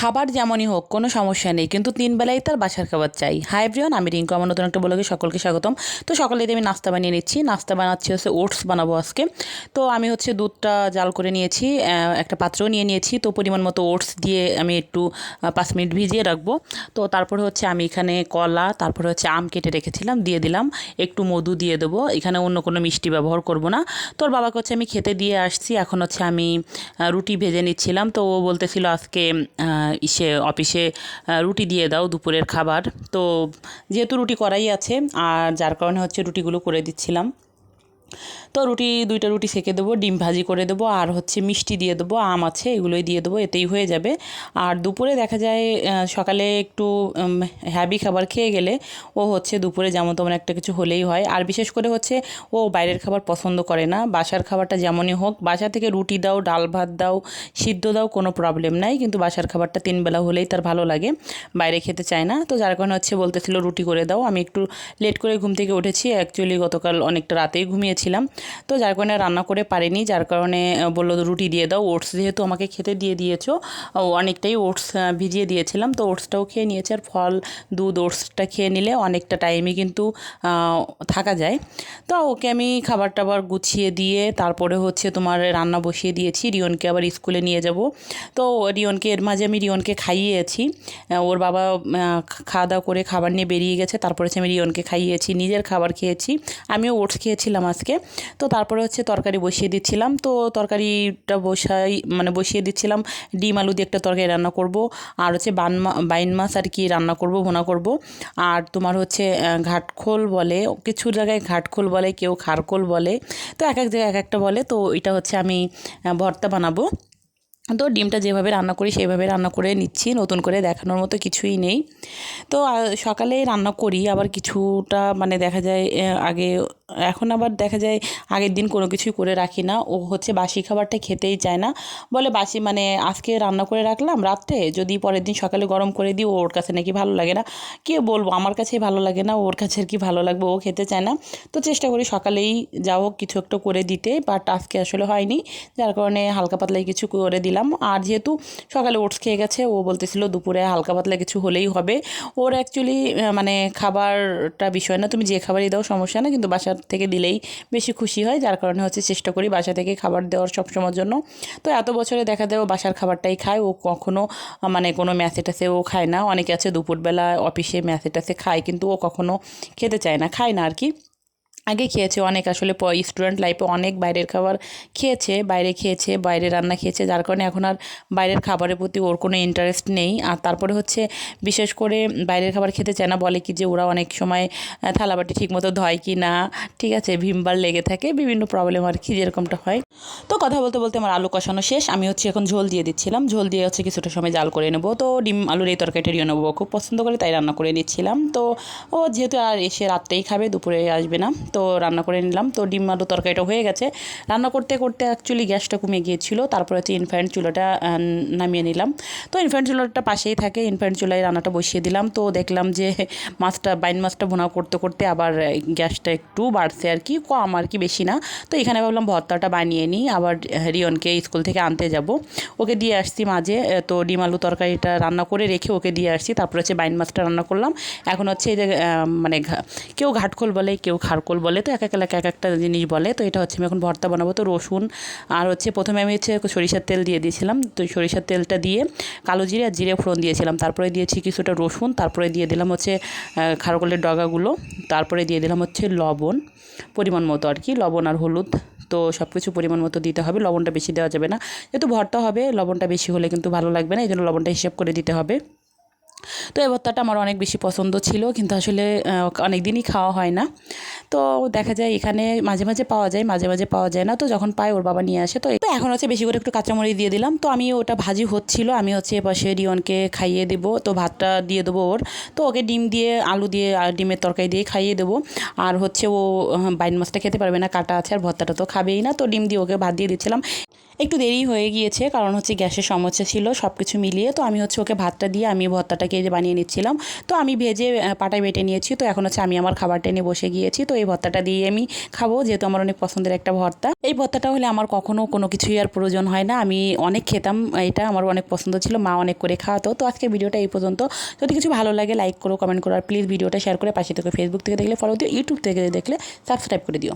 খাবার যেমনই হোক, কোনো সমস্যা নেই। কিন্তু তিন বেলাই তার বাসার খাবার চাই। হাই ব্রিয়ন আমি রিঙ্কু, আমার নতুন একটা ব্লগে সকলকে স্বাগতম। তো সকালে আমি নাস্তা বানিয়ে নিচ্ছি। নাস্তা বানাচ্ছি হচ্ছে ওটস বানাবো আজকে। তো আমি হচ্ছে দুধটা জাল করে নিয়েছি একটা পাত্রও নিয়ে নিয়েছি। তো পরিমাণ মতো ওটস দিয়ে আমি একটু পাঁচ মিনিট ভিজিয়ে রাখব। তো তারপরে হচ্ছে আমি এখানে কলা, তারপরে হচ্ছে আম কেটে রেখেছিলাম, দিয়ে দিলাম। একটু মধু দিয়ে দেবো। এখানে অন্য কোনো মিষ্টি ব্যবহার করব না। তোর বাবাকে হচ্ছে আমি খেতে দিয়ে আসছি। এখন হচ্ছে আমি রুটি ভেজে নিচ্ছিলাম। তো ও বলতেছিল আজকে ইসে, অফিসে রুটি দিয়ে দাও দুপুরের খাবার। তো যেহেতু রুটি করাই আছে, আর যার কারণে হচ্ছে রুটিগুলো করে দিচ্ছিলাম। তো রুটি, দুইটা রুটি সেকে দেবো, ডিম ভাজি করে দেবো, আর হচ্ছে মিষ্টি দিয়ে দেবো, আম আছে, এগুলোই দিয়ে দেবো, এতেই হয়ে যাবে। আর দুপুরে দেখা যায় সকালে একটু হ্যাভি খাবার খেয়ে গেলে ও হচ্ছে দুপুরে যেমন তেমন একটা কিছু হলেই হয়। আর বিশেষ করে হচ্ছে ও বাইরের খাবার পছন্দ করে না। বাসার খাবারটা যেমনই হোক, বাসা থেকে রুটি দাও, ডাল ভাত দাও, সিদ্ধ দাও, কোনো প্রবলেম নাই। কিন্তু বাসার খাবারটা তিনবেলা হলেই তার ভালো লাগে। বাইরে খেতে চায় না। তো যার কারণে হচ্ছে বলতেছিল, রুটি করে দাও। আমি একটু লেট করে ঘুম থেকে উঠেছি। অ্যাকচুয়ালি গতকাল অনেকটা রাতেই ঘুমিয়েছিলাম। তো যার কারণে রান্না করে পারিনি, যার কারণে বলল রুটি দিয়ে দাও, ওটস যেহেতু আমাকে খেতে দিয়ে দিয়েছ অনেকটাই ওটস ভিজিয়ে দিয়েছিলাম, তো ওটসটাও খেয়ে নিয়েছে আর ফল, দুধ, ওটসটা খেয়ে নিলে অনেকটা টাইমই কিন্তু থাকা যায়। তো ওকে আমি খাবার টাবার গুছিয়ে দিয়ে, তারপরে হচ্ছে তোমার রান্না বসিয়ে দিয়েছি, রিয়নকে আবার স্কুলে নিয়ে যাব। তো রিয়নকে, এর মাঝে আমি রিয়নকে খাইয়েছি ওর বাবা খাওয়া দাওয়া করে খাবার নিয়ে বেরিয়ে গেছে, তারপরে আমি রিয়নকে খাইয়েছি, নিজের খাবার খেয়েছি, আমিও ওটস খেয়েছিলাম আজকে। তো তারপরে হচ্ছে তরকারি বসিয়ে দিচ্ছিলাম। তো তরকারিটা বসাই মানে বসিয়ে দিচ্ছিলাম। ডিম আলু দিয়ে একটা তরকারি রান্না করব। আর হচ্ছে বান বাইন মাছ আর কি রান্না করব, ভুনা করব। আর তোমার হচ্ছে ঘাটখোল বলে, কিছু জায়গায় ঘাটখোল বলে, কেউ খারখোল বলে। তো এক এক জায়গায় এক একটা বলে। তো এটা হচ্ছে আমি ভর্তা বানাবো। তো ডিমটা যেভাবে রান্না করি সেইভাবে রান্না করে নিচ্ছি। নতুন করে দেখানোর মতো কিছুই নেই। তো সকালে রান্না করি। আবার কিছুটা মানে দেখা যায় আগে এখন আবার দেখা যায় আগের দিন কোনো কিছুই করে রাখি না। ও হচ্ছে বাসি খাবারটা খেতেই চায় না। বলে বাসি মানে আজকে রান্না করে রাখলাম রাত্রে, যদি পরের দিন সকালে গরম করে দিই, ওর কাছে নাকি ভালো লাগে না। কে বলব, আমার কাছেই ভালো লাগে না, ওর কাছে আর কি ভালো লাগবে, ও খেতে চায় না। তো চেষ্টা করি সকালেই যা হোক কিছু একটা করে দিতে বাট আজকে আসলে হয়নি। যার কারণে হালকা পাতলাই কিছু করে দিলাম। আর যেহেতু সকালে ওটস খেয়ে গেছে, ও বলতেছিল দুপুরে হালকা পাতলা কিছু হলেই হবে। ওর অ্যাকচুয়ালি মানে খাবারটা বিষয় না। তুমি যে খাবারই দাও, সমস্যা না কিন্তু বাসা থেকে দিলেই বেশি খুশি হয়, যার কারণে হচ্ছে চেষ্টা করি বাসা থেকে খাবার দেওয়ার সবসময়ের জন্য। তো এত বছরে দেখা যায় ও বাসার খাবারটাই খায়, ও কখনো মানে কোনো ম্যাসে টাসে ও খায় না। অনেকে আছে দুপুরবেলা অফিসে ম্যাসে টাসে খায়, কিন্তু ও কখনো খেতে চায় না, খায় না আর কি। আগে খেয়েছে অনেক, আসলে স্টুডেন্ট লাইফে অনেক বাইরের খাবার খেয়েছে, বাইরে খেয়েছে, বাইরে রান্না খেয়েছে, যার কারণে এখন আর বাইরের খাবারের প্রতি ওর কোনো ইন্টারেস্ট নেই। আর তারপরে হচ্ছে বিশেষ করে বাইরের খাবার খেতে চায় না, বলে কি যে ওরা অনেক সময় থালাবাটি ঠিকমতো ধয় কি না, ঠিক আছে, ভিমবার লেগে থাকে, বিভিন্ন প্রবলেম আর কি যেরকমটা হয়। তো কথা বলতে বলতে আমার আলু কষানো শেষ, আমি হচ্ছে এখন ঝোল দিয়ে দিচ্ছিলাম, ঝোল দিয়ে হচ্ছে কিছুটা সময় জাল করে নেব। তো ডিম, আলুর এই তরকারিটা রিও নেব, খুব পছন্দ করে তাই রান্না করে নিচ্ছিলাম। তো ও যেহেতু আর এসে রাত্রেই খাবে, দুপুরে আসবে না তো রান্না করে নিলাম। তো ডিম আলু তরকারিটা হয়ে গেছে। রান্না করতে করতে অ্যাকচুয়ালি গ্যাসটা কমে গিয়েছিল। তারপরে হচ্ছে ইনফ্যান্ট চুলাটা নামিয়ে নিলাম। তো ইনফ্যান্ট চুলাটা পাশেই থাকে। ইনফ্যান্ট চুলায় রান্নাটা বসিয়ে দিলাম। তো দেখলাম যে মাছটা, বাইন মাছটা ভুনা করতে করতে আবার গ্যাসটা একটু বাড়ছে আর কি, কম আর কি, বেশি না। তো এখানে ভাবলাম ভর্তাটা বানিয়ে নিই। আবার রিয়নকে স্কুল থেকে আনতে যাব। ওকে দিয়ে আসছি মাঝে। তো ডিম আলু তরকারিটা রান্না করে রেখে ওকে দিয়ে আসছি। তারপর হচ্ছে বাইন মাছটা রান্না করলাম। এখন হচ্ছে এই যে মানে কেউ ঘাটখোল বলে, কেউ খারকোল বলে তো এক এক এলাকা এক একটা জিনিস বলে। তো এটা হচ্ছে আমি এখন ভর্তা বানাবো। তো রসুন আর হচ্ছে প্রথমে আমি হচ্ছে সরিষার তেল দিয়ে দিয়েছিলাম। তো সরিষার তেলটা দিয়ে কালো জিরে আর জিরে ফোড়ন দিয়েছিলাম। তারপরে দিয়েছি কিছুটা রসুন। তারপরে দিয়ে দিলাম হচ্ছে আহ, খারকোলের ডগাগুলো। তারপরে দিয়ে দিলাম হচ্ছে লবণ পরিমাণ মতো আর কি। লবণ আর হলুদ। তো সব কিছু পরিমাণ মতো দিতে হবে। লবণটা বেশি দেওয়া যাবে না। যেহেতু ভর্তা হবে লবণটা বেশি হলে কিন্তু ভালো লাগবে না। এই জন্য লবণটা হিসাব করে দিতে হবে। তো এই ভর্তাটা আমার অনেক বেশি পছন্দ ছিল। কিন্তু আসলে অনেক দিনই খাওয়া হয় না। তো দেখা যায় এখানে মাঝে মাঝে পাওয়া যায়, মাঝে মাঝে পাওয়া যায় না। তো যখন পায়, ওর বাবা নিয়ে আসে। তো এখন হচ্ছে বেশি করে একটু কাঁচামরিচ দিয়ে দিলাম। তো আমি ওটা ভাজি হচ্ছিল। আমি হচ্ছে এপাশে রিয়নকে খাইয়ে দেবো। তো ভাতটা দিয়ে দেবো ওর। তো ওকে ডিম দিয়ে, আলু দিয়ে আর ডিমের তরকারি দিয়ে খাইয়ে দেবো। আর হচ্ছে ও বাইন মাছটা খেতে পারবে না, কাটা আছে, আর ভর্তাটা তো খাবেই না। তো ডিম দিয়ে ওকে ভাত দিয়ে দিচ্ছিলাম। একটু দেরি হয়ে গিয়েছে, কারণ হচ্ছে গ্যাসের সমস্যা ছিল সব কিছু মিলিয়ে। তো আমি হচ্ছে ওকে ভাতটা দিয়ে আমি ভর্তাটাকে বানিয়ে নিচ্ছিলাম। তো আমি ভেজে পাটায় বেটে নিয়েছি। তো এখন হচ্ছে আমি আমার খাবারটা নিয়ে বসে গিয়েছি। তো এই ভর্তাটা দিয়ে আমি খাব, যেহেতু আমার অনেক পছন্দের একটা ভর্তা। এই ভর্তাটা হলে আমার কখনো কোনো কিছুই আর প্রয়োজন হয় না। আমি অনেক খেতাম, এটা আমার অনেক পছন্দ ছিল, মা অনেক করে খাওয়াতো। তো আজকে ভিডিওটা এই পর্যন্ত। যদি কিছু ভালো লাগে লাইক করো কমেন্ট করো, আর প্লিজ ভিডিওটা শেয়ার করে পাশে থেকে ফেসবুক থেকে দেখলে ফলো দিও ইউটিউব থেকে দেখলে সাবস্ক্রাইব করে দিও।